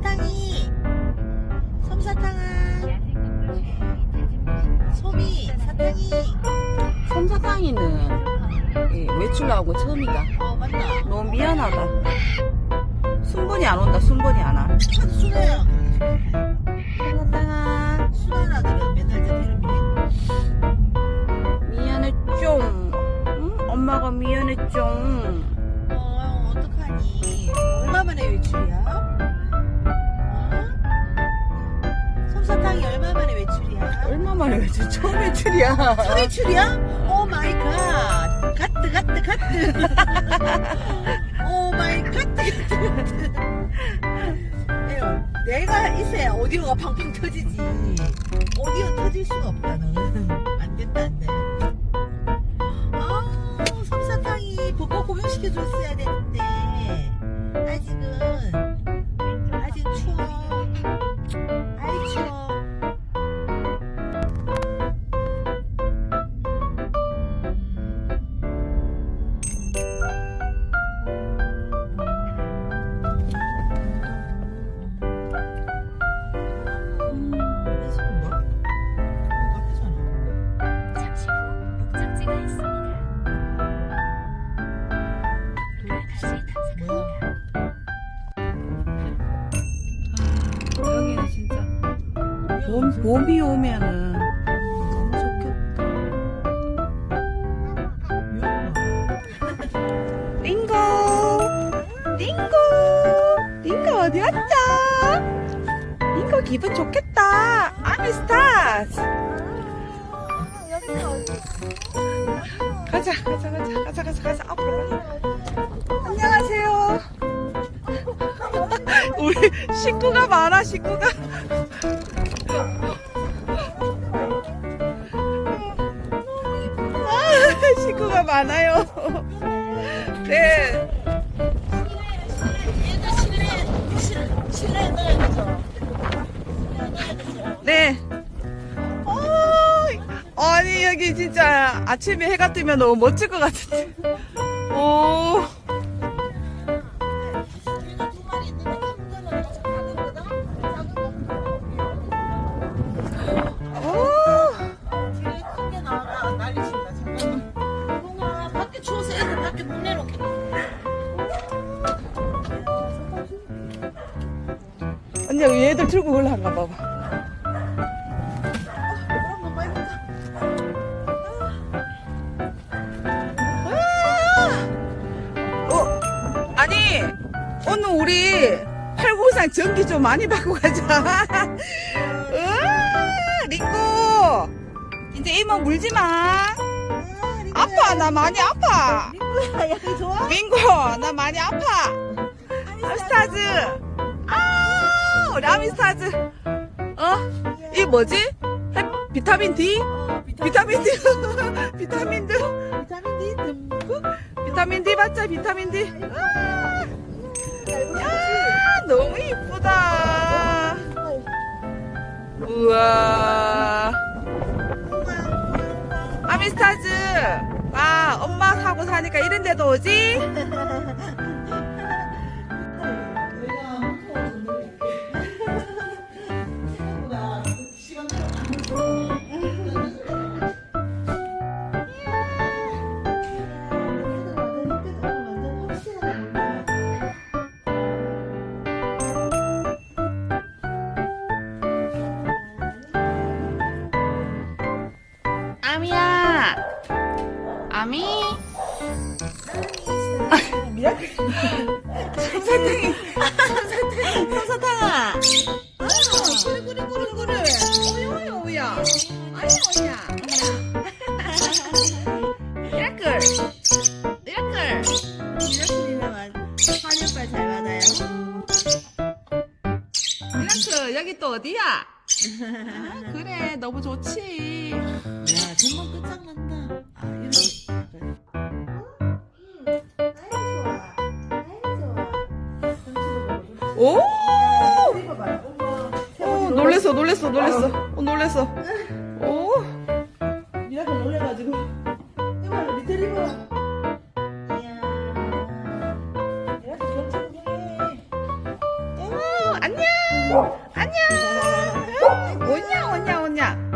솜사탕이 솜사탕아 솜이 사탕이 솜사탕이는 이 외출 나오고 처음이다. 어 맞다 너무 미안하다. 순번이 안 온다. 순번이 안 와. 한 순아야 솜사탕아 순아라들은 맨날 저 이름이 미안해 좀. 응? 엄마가 미안해 좀. 어 어떡하니 얼마 만에 외출이야? 외출이야? 얼마 만에 외출? 처음 외출이야. 첫 외출이야? 오 마이 갓 가뜨 가뜨 가뜨 오 마이 가뜨 가뜨 가뜨 내가 있어야 오디오가 팡팡 터지지 오디오 터질 수가 없다 너는 안 된다 안 돼 아 솜사탕이 벚꽃 구경시켜줬어야 봄, 봄이 오면은 너무 좋겠다. 링고! 링고! 링고 어디 왔죠? 링고 기분 좋겠다. 아미스타스! 가자, 가자, 가자, 가자, 가자, 가자, 앞으로 가. 안녕하세요. 우리 식구가 많아, 식구가. 아, 식구가 많아요. 네. 네. 어, 아니, 여기 진짜 아침에 해가 뜨면 너무 멋질 것 같은데. 오. 오. 언니, 여기 얘들 들고 올라간가 봐봐. 어, 아니, 오늘 우리 팔공산 전기 좀 많이 받고 가자. 으아, 리꼬. 이제 이모 물지 마. 아파, 나 많이 아파. 민구야 여기 좋아? 민고, 나 많이 아파. 아미스타즈. 아, 우리 아미스타즈. 어? 이 뭐지? 해- 비타민 D? 어, 비타민 D. 비타민 D. 비타민 D 비타민 D 맞자, 비타민 D. 아. 너무 이쁘다. 우와. 아미스타즈. 아, 엄마 사고 사니까 이런 데도 오지? 아미야. 아미. 솜사탕이. 솜사탕아. 아, 그래, 그래, 그래, 그래. 오야, 오야, 오야. 아야, 오야. 미라클. 미라클. 미라클이면 한여빨 잘 받아요 미라클, 여기 또 어디야? 너무 좋지. 야 금방 끝장난다 아 이런 오! 오, 놀랬어, 놀랬어, 놀랬어. 오, 놀랬어. 오. 미라클 놀래가지고 해봐요 리트리버 이야 미라클 오, 안녕. 안녕. 오냐, 오냐.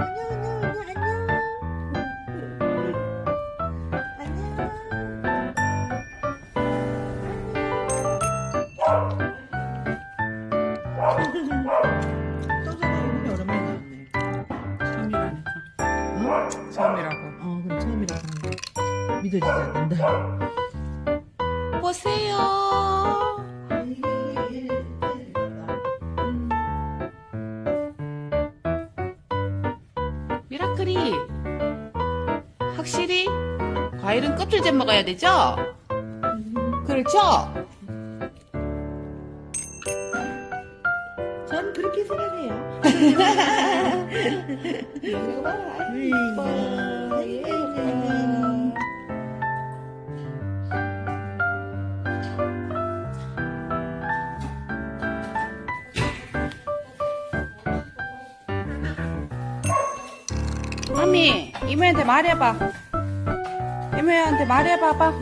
똥손이 오랜만에 나왔네. 처음이라니까. 처음이라고. 어, 그럼 처음이라고 믿어지지 않는다. 미라클이 확실히 과일은 껍질 째 먹어야 되죠? 그렇죠? 전 그렇게 생각해요. 마미 이모한테 말해봐. 이모한테 말해봐봐.